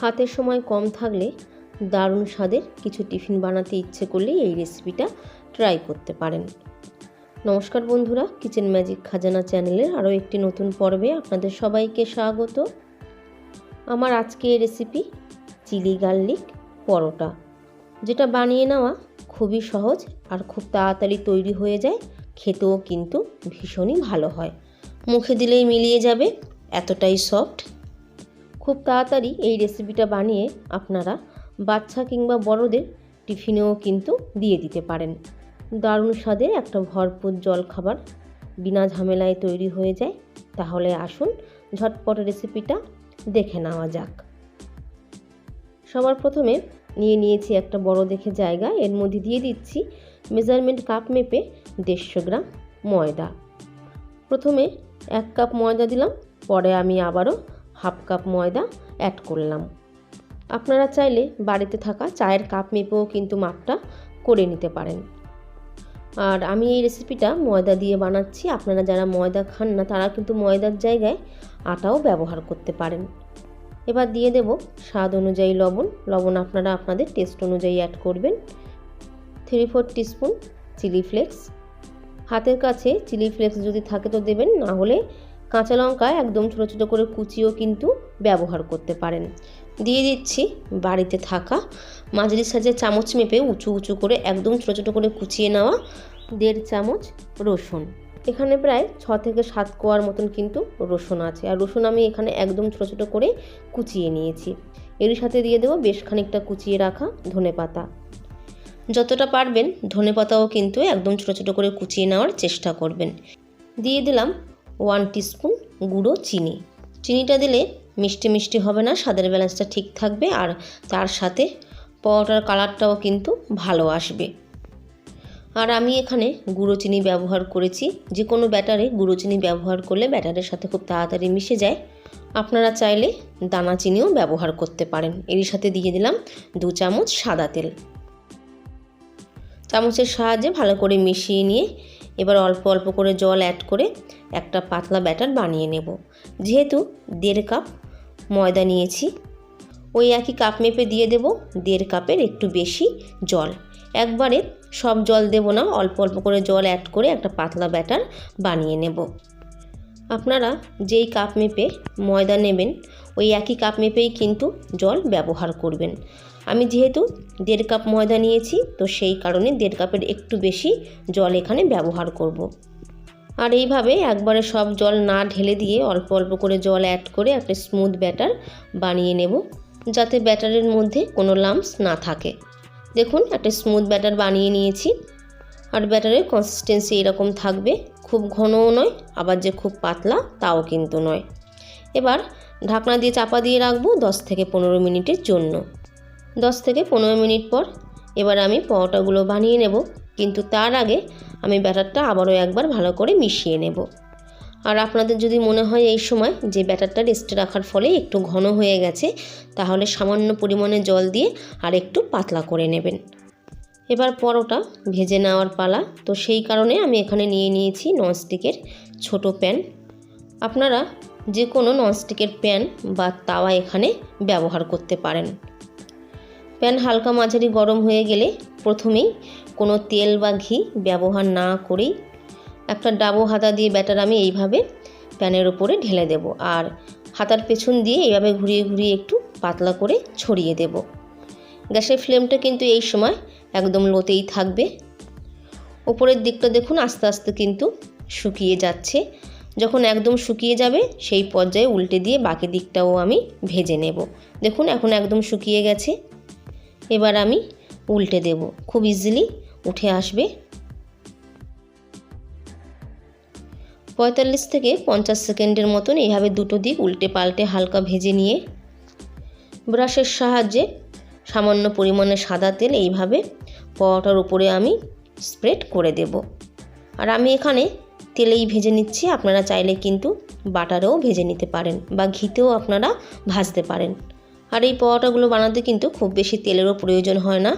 হাতের সময় কম থাকলে দারুণ স্বাদের কিছু টিফিন বানাতে ইচ্ছে করলে এই রেসিপিটা ট্রাই করতে পারেন। নমস্কার বন্ধুরা কিচেন ম্যাজিক খাজানা চ্যানেলের আরও একটি নতুন পর্বে আপনাদের সবাইকে স্বাগত। আমার আজকের রেসিপি চিলি গার্লিক পরোটা, যেটা বানিয়ে নেওয়া খুবই সহজ আর খুব তাড়াতাড়ি তৈরি হয়ে যায়, খেতেও কিন্তু ভীষণই ভালো হয়। মুখে দিলেই মিলিয়ে যাবে, এতটাই সফট খুব তাড়াতাড়ি এই রেসিপিটা বানিয়ে আপনারা বাচ্চা কিংবা বড়দের টিফিনেও কিন্তু দিয়ে দিতে পারেন। দারুণ স্বাদের একটা ভরপুর জল খাবার বিনা ঝামেলায় তৈরি হয়ে যায়। তাহলে আসুন ঝটপট রেসিপিটা দেখে নেওয়া যাক। সবার প্রথমে নিয়ে নিয়েছি একটা বড় দেখে জায়গা। এর মধ্যে দিয়ে দিচ্ছি মেজারমেন্ট কাপ মেপে দেড়শো গ্রাম ময়দা। প্রথমে এক কাপ ময়দা দিলাম, পরে আমি আবারও হাফ কাপ ময়দা অ্যাড করলাম। আপনারা চাইলে বাড়িতে থাকা চায়ের কাপ মেপেও কিন্তু মাপটা করে নিতে পারেন। আর আমি এই রেসিপিটা ময়দা দিয়ে বানাচ্ছি। আপনারা যারা ময়দা খান না, তারা কিন্তু ময়দার জায়গায় আটাও ব্যবহার করতে পারেন। এবার দিয়ে দেব স্বাদ অনুযায়ী লবণ। লবণ আপনারা আপনাদের টেস্ট অনুযায়ী অ্যাড করবেন। Three four teaspoon chilli flakes হাতের কাছে চিলি ফ্লেক্স যদি থাকে তো দেবেন, না হলে কাঁচা লঙ্কা একদম ছোটো ছোটো করে কুচিও কিন্তু ব্যবহার করতে পারেন। দিয়ে দিচ্ছি বাড়িতে থাকা মাঝারি সাজে চামচ মেপে উঁচু উঁচু করে একদম ছোটো ছোটো করে কুচিয়ে নেওয়া দেড় চামচ রসুন। এখানে প্রায় ছ থেকে সাত কোয়ার মতন কিন্তু রসুন আছে। আর রসুন আমি এখানে একদম ছোটো ছোটো করে কুচিয়ে নিয়েছি। এর সাথে দিয়ে দেবো বেশ খানিকটা কুচিয়ে রাখা ধনে পাতা। যতটা পারবেন ধনে পাতাও কিন্তু একদম ছোটো ছোটো করে কুচিয়ে নেওয়ার চেষ্টা করবেন। দিয়ে দিলাম ওয়ান টিস্পুন গুঁড়ো চিনি। চিনিটা দিলে মিষ্টি মিষ্টি হবে না, স্বাদের ব্যালেন্সটা ঠিক থাকবে আর তার সাথে পরোটার কালারটাও কিন্তু ভালো আসবে। আর আমি এখানে গুঁড়ো চিনি ব্যবহার করেছি। যে কোনো ব্যাটারে গুঁড়ো চিনি ব্যবহার করলে ব্যাটারের সাথে খুব তাড়াতাড়ি মিশে যায়। আপনারা চাইলে দানা চিনিও ব্যবহার করতে পারেন। এর সাথে দিয়ে দিলাম দু চামচ সাদা তেল। চামচের সাহায্যে ভালো করে মিশিয়ে নিয়ে এবার অল্প অল্প করে জল অ্যাড করে একটা পাতলা ব্যাটার বানিয়ে নেব। যেহেতু দেড় কাপ ময়দা নিয়েছি, ওই একই কাপ মেপে দিয়ে দেব, দেড় কাপের একটু বেশি জল। একবারে সব জল দেব না, অল্প অল্প করে জল অ্যাড করে একটা পাতলা ব্যাটার বানিয়ে নেব। আপনারা যেই কাপ মেপে ময়দা নেবেন, ওই একই কাপ মেপেই কিন্তু জল ব্যবহার করবেন। আমি যেহেতু দেড় কাপ ময়দা নিয়েছি, তো সেই কারণে দেড় কাপের একটু বেশি জল এখানে ব্যবহার করব। আর এইভাবে একবারে সব জল না ঢেলে দিয়ে অল্প অল্প করে জল অ্যাড করে একটা স্মুথ ব্যাটার বানিয়ে নেব, যাতে ব্যাটারের মধ্যে কোনো লাম্পস না থাকে। দেখুন, একটা স্মুথ ব্যাটার বানিয়ে নিয়েছি। আর ব্যাটারের কনসিস্টেন্সি এরকম থাকবে, খুব ঘনও নয়, আবার যে খুব পাতলা, তাও কিন্তু নয়। এবার ঢাকনা দিয়ে চাপা দিয়ে রাখব দশ থেকে পনেরো মিনিটের জন্য। দশ থেকে পনেরো মিনিট পর এবার আমি পরোটাগুলো বানিয়ে নেব। কিন্তু তার আগে আমি ব্যাটারটা আবারও একবার ভালো করে মিশিয়ে নেব। আর আপনাদের যদি মনে হয় এই সময় যে ব্যাটারটা রেস্টে রাখার ফলে একটু ঘন হয়ে গেছে, তাহলে সামান্য পরিমাণে জল দিয়ে আর একটু পাতলা করে নেবেন। এবার পরোটা ভেজে নেওয়ার পালা। তো সেই কারণে আমি এখানে নিয়ে নিয়েছি ননস্টিকের ছোট প্যান। আপনারা যে কোনো ননস্টিকের প্যান বা তাওয়া এখানে ব্যবহার করতে পারেন। প্যান হালকা মাঝারি গরম হয়ে গেলে প্রথমেই কোনো তেল বা ঘি ব্যবহার না করেই একটা ডাবো হাতা দিয়ে ব্যাটার আমি এইভাবে প্যানের উপরে ঢেলে দেব আর হাতার পেছন দিয়ে এইভাবে ঘুরিয়ে ঘুরিয়ে একটু পাতলা করে ছড়িয়ে দেব। গ্যাসের ফ্লেমটা কিন্তু এই সময় একদম লোতেই থাকবে। ওপরের দিকটা দেখুন আস্তে আস্তে কিন্তু শুকিয়ে যাচ্ছে। যখন একদম শুকিয়ে যাবে সেই পর্যায়ে উল্টে দিয়ে বাকি দিকটাও আমি ভেজে নেব। দেখুন এখন একদম শুকিয়ে গেছে। এবার আমি উল্টে দেব। খুব ইজিলি উঠে আসবে। পঁয়তাল্লিশ থেকে পঞ্চাশ সেকেন্ডের মতন এইভাবে দুটো দিক উল্টে পাল্টে হালকা ভেজে নিয়ে ব্রাশের সাহায্যে সামান্য পরিমাণে সাদা তেল এইভাবে পরোটার উপরে আমি স্প্রেড করে দেব। আর আমি এখানে তেলেই ভেজে নিচ্ছি, আপনারা চাইলে কিন্তু বাটারেও ভেজে নিতে পারেন বা ঘিতেও আপনারা ভাজতে পারেন। আর এই পরোটাগুলো বানাতে কিন্তু খুব বেশি তেলেরও প্রয়োজন হয় না।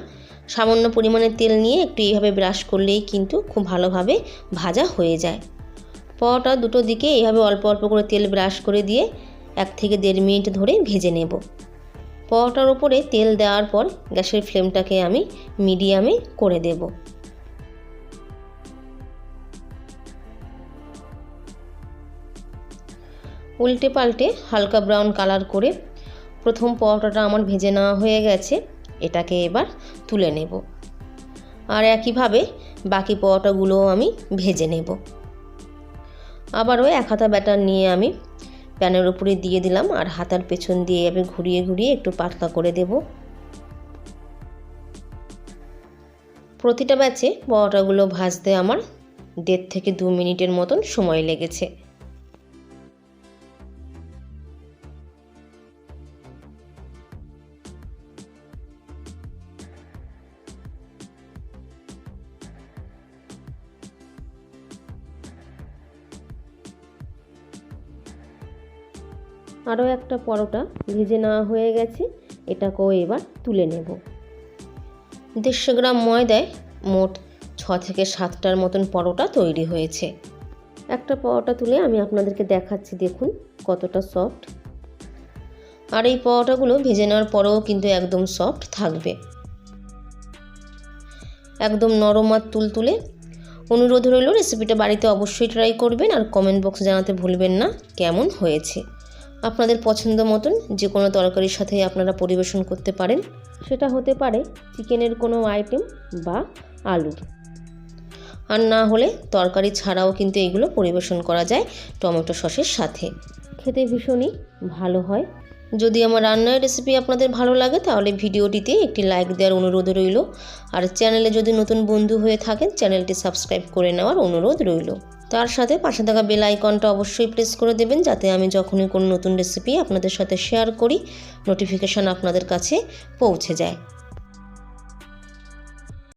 সামান্য পরিমাণে তেল নিয়ে একটু এইভাবে ব্রাশ করলেই কিন্তু খুব ভালোভাবে ভাজা হয়ে যায়। পরোটা দুটো দিকে এইভাবে অল্প অল্প করে তেল ব্রাশ করে দিয়ে এক থেকে দেড় মিনিট ধরে ভেজে নেব। পরোটার ওপরে তেল দেওয়ার পর গ্যাসের ফ্লেমটাকে আমি মিডিয়ামে করে দেব। উল্টে পাল্টে হালকা ব্রাউন কালার করে প্রথম পরোটাটা আমার ভেজে নেওয়া হয়ে গেছে, এটাকে এবার তুলে নেব। আর একইভাবে বাকি পরোটাগুলোও আমি ভেজে নেব। আবারও এক হাতা ব্যাটার নিয়ে আমি প্যানের উপরে দিয়ে দিলাম, আর হাতার পেছন দিয়ে আমি ঘুরিয়ে ঘুরিয়ে একটু পাতলা করে দেব। প্রতিটা ব্যাচে পরোটাগুলো ভাজতে আমার দেড় থেকে দু মিনিটের মতন সময় লেগেছে। আরও একটা পরোটা ভেজে নেওয়া হয়ে গেছে। এটাকেও এবার তুলে নেব। দেড়শো গ্রাম ময়দায় মোট ছ থেকে সাতটার মতন পরোটা তৈরি হয়েছে। একটা পরোটা তুলে আমি আপনাদেরকে দেখাচ্ছি, দেখুন কতটা সফট আর এই পরোটাগুলো ভেজে নেওয়ার পরেও কিন্তু একদম সফট থাকবে। একদম নরম আর তুলতুলে। অনুরোধ রইল রেসিপিটা বাড়িতে অবশ্যই ট্রাই করবেন আর কমেন্ট বক্সে জানাতে ভুলবেন না, কেমন হয়েছে। আপনাদের পছন্দ মতন যে কোনো তরকারির সাথে আপনারা পরিবেশন করতে পারেন। সেটা হতে পারে চিকেনের কোনো আইটেম বা আলু। আর না হলে তরকারি ছাড়াও কিন্তু এগুলো পরিবেশন করা যায় টমেটো সসের সাথে। খেতে ভীষণই ভালো হয়। যদি আমার রান্নার রেসিপি আপনাদের ভালো লাগে তাহলে ভিডিওটিতে একটি লাইক দেওয়ার অনুরোধ রইল। আর চ্যানেলে যদি নতুন বন্ধু হয়ে থাকেন, চ্যানেলটি সাবস্ক্রাইব করে নেওয়ার অনুরোধ রইল। তার সাথে পাশে থাকা বেল আইকনটা অবশ্যই প্রেস করে দেবেন, যাতে আমি যখনই কোনো নতুন রেসিপি আপনাদের সাথে শেয়ার করি নোটিফিকেশান আপনাদের কাছে পৌঁছে যায়।